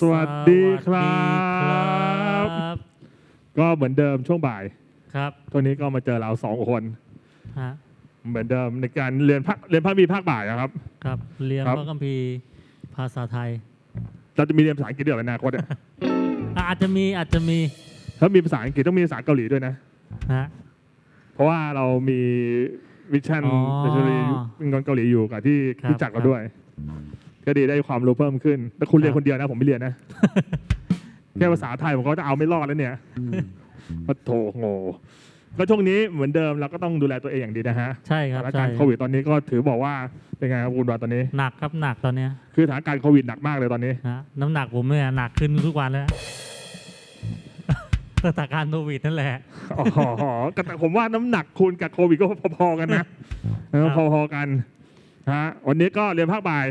สวัสดีครัสวัสดีบครับก็เหมือนเดิมช่วงบ่ายครับตัวนี้ก็มาเจอเราสองคน ฮะเหมือนเดิมในการเรียนภาคเรียนภาคบีภาคบ่ายนะครับ ครับเรียนครับ พระคัมภีร์ภาษาไทยเราจะมีเรียนภาษาอังกฤษด้วยเหรออนาคตอะอะอาจจะมีอาจจะมีถ้ามีภาษาอังกฤษต้องมีภาษาเกาหลีด้วยนะ ฮะ เพราะว่าเรามีวิชั่นอ๋อเดชรีเป็นคนเกาหลีอยู่กับที่ครับ รู้จักเราด้วย ก็ดีได้ความรู้เพิ่มขึ้นแต่คุณเรียนครับคนเดียวนะ ผมไม่เรียนนะ แค่ภาษาไทยผมก็จะเอาไม่รอดแล้วเนี่ยปะโถโง่ก็ช่วงนี้เหมือนเดิมเราก็ต้องดูแลตัวเองอย่างดีนะฮะใช่คสรับถานใช่การณ์โควิดตอนนี้ก็ถือบอกว่าเป็นไงครับคุณวาตอนนี้หนักครับหนักตอนเนี้ยคือสถานการณ์โควิดหนักมากเลยตอนนี้ฮะน้ำหนักผมเนี่ยหนักขึ้นทุกวันแล้วสถานการณ์โควิดนั่นแหละอ๋อแต่ผมว่าน้ำหนักคุณกับโควิดก็พอๆกันนะเออครับพอๆกันฮะวันนี้ก็เรียนภาคบ่าย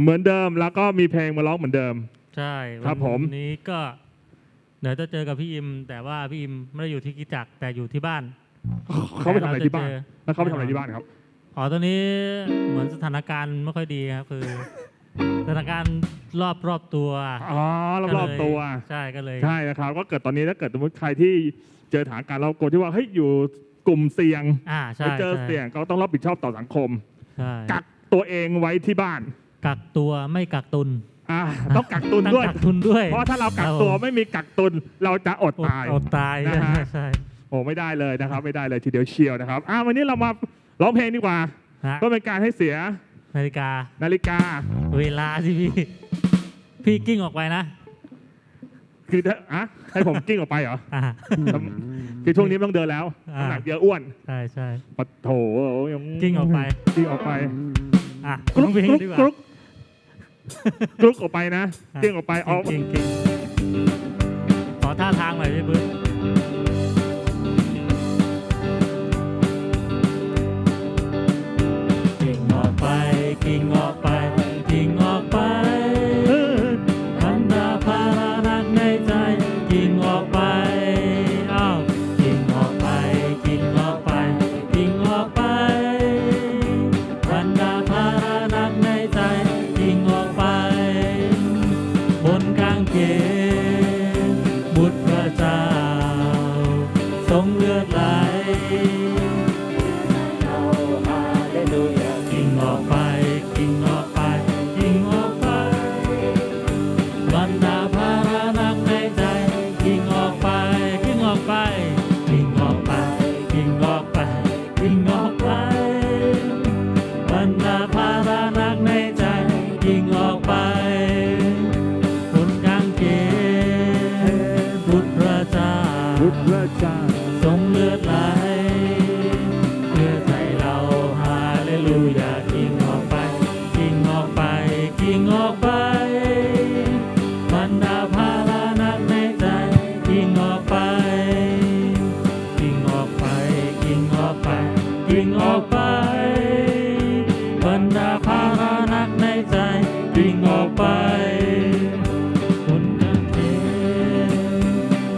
เหมือนเดิมแล้วก็มีเพลงมาร้องเหมือนเดิม ใช่ครับผม วันนี้ก็เดี๋ยวจะเจอกับพี่อิม แต่ว่าพี่อิมไม่ได้อยู่ที่กิจจักรแต่อยู่ที่บ้าน เขาไปทำอะไรที่บ้านแต่เจอแล้วเขาไปทำอะไรที่บ้านครับ อ๋อตอนนี้เหมือนสถานการณ์ไม่ค่อยดีครับคือ สถานการณ์รอบรอบตัวอ๋อรอบๆตัว ใช่ก็เลย ใช่นะครับ ก็เกิดตอนนี้ถ้าเกิดสมมติใครที่เจอสถานการณ์เรากลัวที่ว่าเฮ้ยอยู่กลุ่มเสี่ยงอ่าไปใช่เจอใช่เสี่ยงก็ต้องรับผิดชอบต่อสังคม ใช่กักตัวเองไว้ที่บ้าน กักตัวไม่กักตุนอ่าต้องกักตุนต้องด้วย กักตุนด้วย เพราะถ้าเรากักครับตัวผมไม่มีกักตุนเราจะอดอดตายอดตายนะฮะใช่โอ้ไม่ได้เลยนะครับ ไม่ได้เลยทีเดียวเชียวนะครับอ่าวันนี้เรามาร้องเพลงดีกว่าฮะก็เป็นการให้เสียนาฬิกา นาฬิกา เวลาที่พี่พี่กิ้งออกไปนะคือถ้าอะให้ผมกิ้งออกไปเหรออ่าคือช่วงนี้ไม่ต้องเดินแล้วอ่าน้ำหนักเยอะอ้วน ใช่ใช่ปะโถยังกิ้งออกไป กิ้งออกไป อะกรุ๊ร้อกงเพลงกรุ๊กดีกว่ากรุ๊ก กรุ๊กออกไปนะอะกิ้งออกไปเอากิ้งกิ้งขอท่าทางหน่อยพี่บื้อกิ่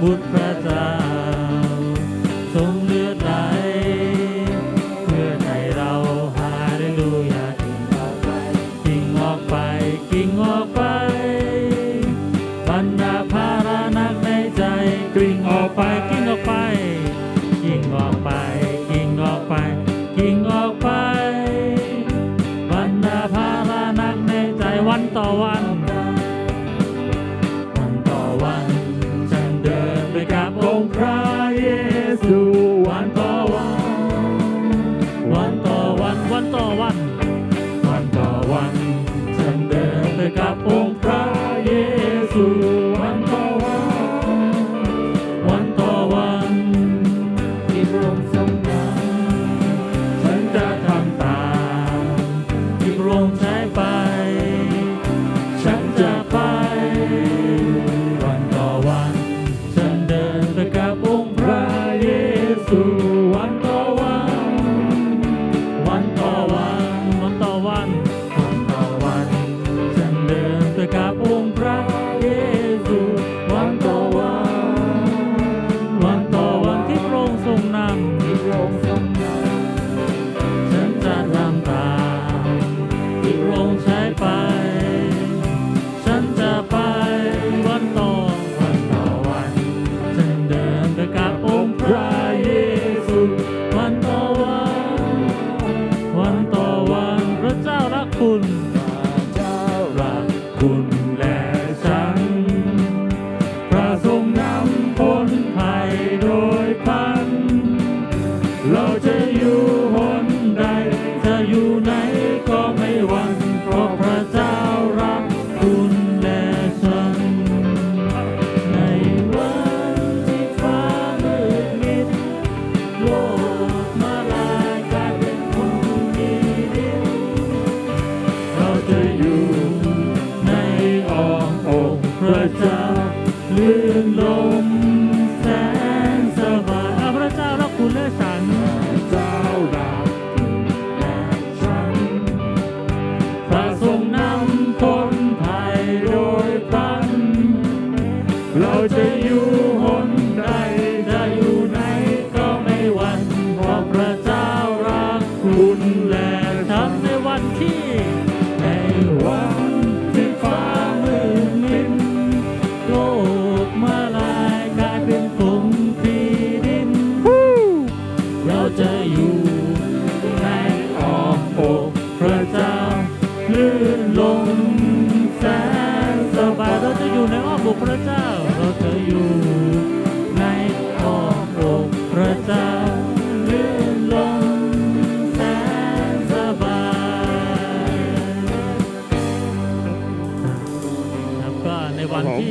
บุตรพระเจ้าทรงเลือดไหลเพื่อให้เราฮาเลลูยากิ่งออกไปกิ่งออกไปบรรดาภาระนักในใจกิ่งออกไปกิ่งออกไปกิ่งออกไปกิ่งออกไปกิ่งออกไปบรรดาภาระนักในใจวันต่อวัน คุ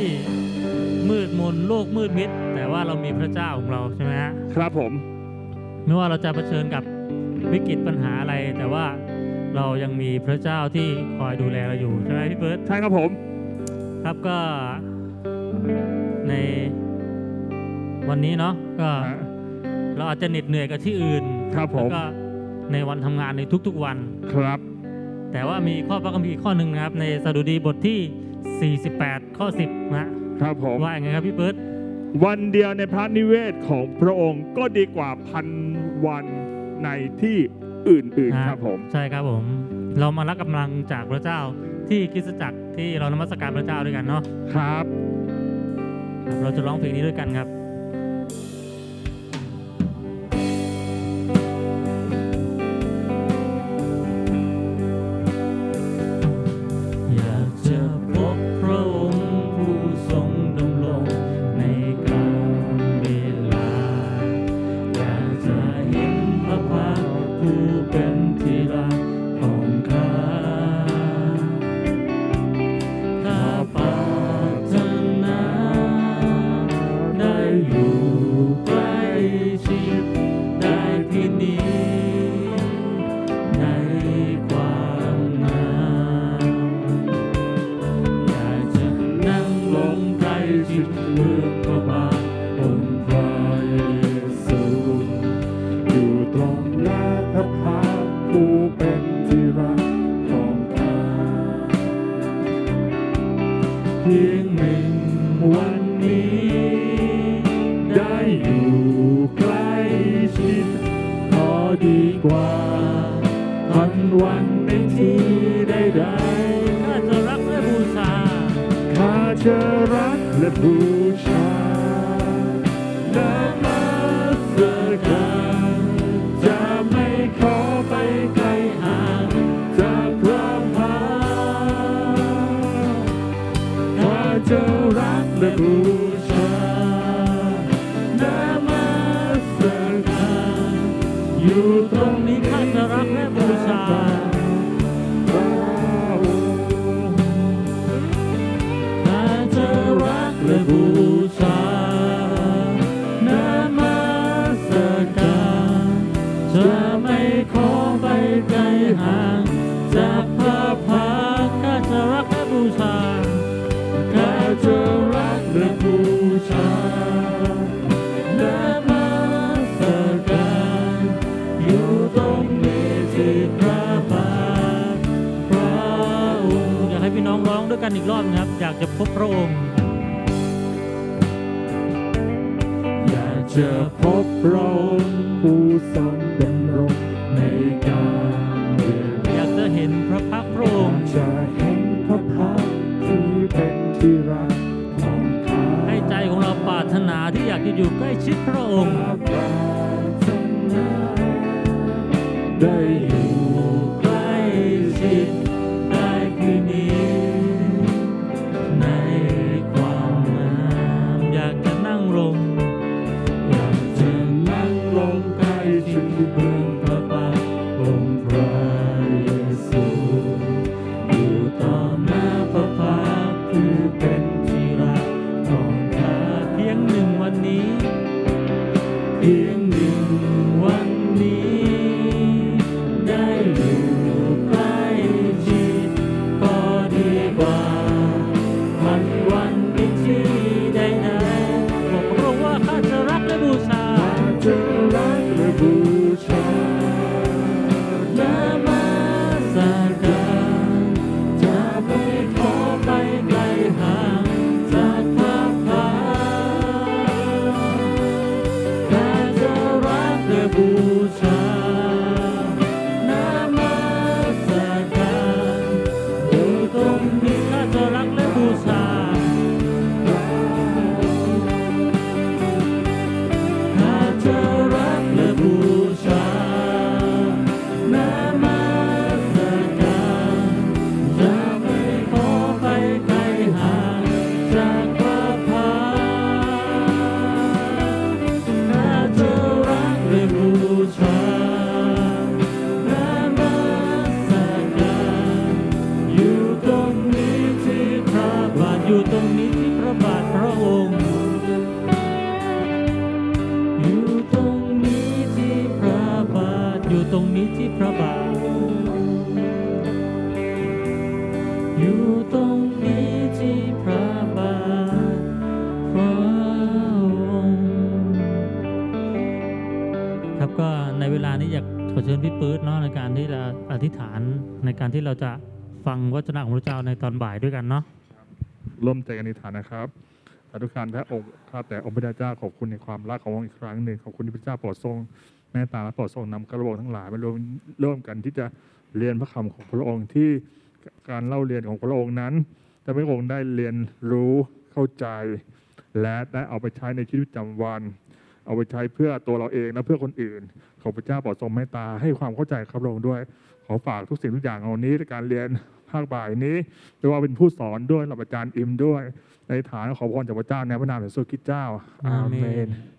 ที่มืดมนโลกมืดมิด แต่ว่าเรามีพระเจ้าของเราใช่ไหมฮะครับผมไม่ว่าเราจะเผชิญกับวิกฤตปัญหาอะไร แต่ว่าเรายังมีพระเจ้าที่คอยดูแลเราอยู่ใช่ไหมพี่เบิร์ตใช่ครับผม ครับก็ในวันนี้เนาะก็อะเราอาจจะเหน็ดเหนื่อยกับที่อื่นครับผมแล้วก็ในวันทำงานในทุกๆวันครับ แต่ว่ามีข้อพระคัมภีร์ข้อหนึ่งนะครับ ในสดุดีบทที่ 48 ข้อ 10นะครับผมว่าอย่างไงครับพี่เบิร์ตวันเดียวในพระนิเวศของพระองค์ก็ดีกว่าพันวันในที่อื่นๆครับผมใช่ครับผม เรามารับกำลังจากพระเจ้าที่คริสตจักรที่เรานมัสการพระเจ้าด้วยกันเนาะครับครับเราจะร้องเพลงนี้ด้วยกันครับ บูชา กันอีกรอบนะครับ อยากจะพบพระองค์ อยากจะพบพระองค์ผู้ทรงดำรงในการเวลาอยากจะเห็นพระพักตร์พระองค์จะเห็นพระพักตร์ที่เป็นที่รักของข้าให้ใจของเราปรารถนาที่อยากจะอยู่ใกล้ชิดพระองค์ปรารถนาได้อยู่ใกล้ชิด Oaxaca, Rapemusa. ขอเชิญพี่ปื๊ดเนาะในการที่จะอธิษฐานในการที่เราจะฟังวจนะของพระเจ้าในตอนบ่ายด้วยกันเนาะร่วมใจกันในฐานนะครับสาธุการพระองค์ข้าแต่องค์พระเจ้าขอบคุณในความรักขององค์อีกครั้งหนึ่งขอบคุณที่พระเจ้าโปรดทรงแม่ตาและโปรดทรงนำกระโหลกทั้งหลายมาร่วมร่วมกันที่จะเรียนพระคำของพระองค์ที่การเล่าเรียนของพระองค์นั้นจะให้องค์ได้เรียนรู้เข้าใจ และได้เอาไปใช้ในชีวิตประจำวัน เอาไปใช้เพื่อตัวเราเองและเพื่อคนอื่น ขอพระเจ้าโปรดทรงเมตตาให้ความเข้าใจครับพระองค์ด้วย ขอฝากทุกสิ่งทุกอย่างเอานี้ในการเรียนภาคบ่ายนี้ไม่ว่าเป็นผู้สอนด้วยเราอาจารย์อิมด้วย ในฐานขอพรจากพระเจ้าในพระนามพระเยซูคริสต์เจ้าอาเมน